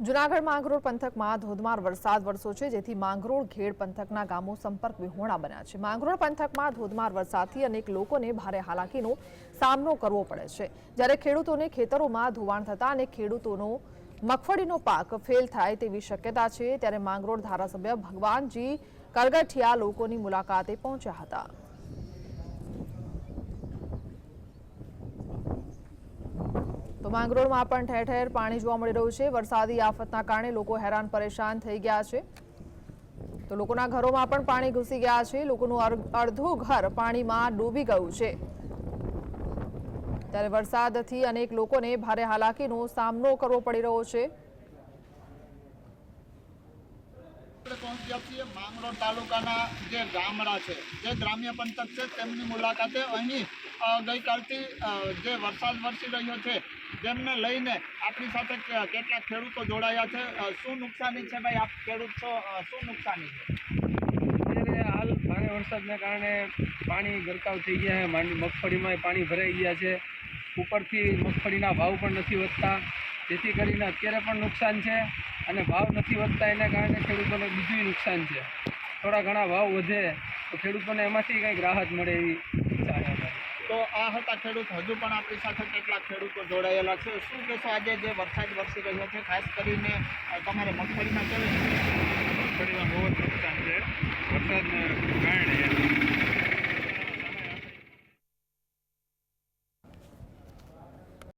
જુનાગઢ માંગરોળ પંથકમાં ધોધમાર વરસાદ વરસ્યો છે, જેથી માંગરોળ ઘેડ પંથકના ગામો સંપર્ક વિહોણા બન્યા છે. માંગરોળ પંથકમાં ધોધમાર વરસાદથી અનેક લોકોને ભારે હાલાકીનો સામનો કરવો પડે છે. જ્યારે ખેડૂતોને ખેતરોમાં ધોવાણ થતા અને ખેડૂતોનો મગફળીનો પાક ફેલ થાય તેવી શક્યતા છે, ત્યારે માંગરોળ ધારાસભ્ય ભગવાનજી કરગઠિયા લોકોની મુલાકાતે પહોંચ્યા હતા. તો માંગરોળમાં પણ ઠેર ઠેર પાણી જોવા મળી રહ્યું છે. વરસાદી આફતના કારણે લોકો હેરાન પરેશાન થઈ ગયા છે. તો લોકોના ઘરોમાં પણ પાણી ઘૂસી ગયા છે. લોકોનું અડધું ઘર પાણીમાં ડૂબી ગયું છે. ત્યારે વરસાદથી અનેક લોકોને ભારે હાલાકીનો સામનો કરવો પડી રહ્યો છે. પહોંચ્યા છીએ માંગરોળ તાલુકાના જે ગામડા છે, જે ગ્રામ્ય પંથક છે, તેમની મુલાકાતે અહીં ગઈકાલથી જે વરસાદ વરસી રહ્યો છે, જેમને લઈને આપણી સાથે કેટલાક ખેડૂતો જોડાયા છે. શું નુકસાની છે ભાઈ? આપ ખેડૂત છો શું નુકસાની છે? અત્યારે હાલ ભારે વરસાદને કારણે પાણી ગરકાવ થઈ ગયા છે. મગફળીમાં પાણી ભરાઈ ગયા છે. ઉપરથી મગફળીના ભાવ પણ નથી વધતા. જેથી કરીને અત્યારે પણ નુકસાન છે. અને ભાવ નથી વધતા, એના કારણે ખેડૂતોને બીજું નુકસાન છે. થોડા ઘણા ભાવ વધે, તો ખેડૂતોને એમાંથી કંઈક રાહત મળે એવી ઈચ્છા તો આ હતા ખેડૂત, હજુ પણ આપણી સાથે કેટલાક ખેડૂતો જોડાયેલા છે. શું કહેશો આજે જે વરસાદ વરસી રહ્યો છે, ખાસ કરીને તમારે મગફળીમાં કેવી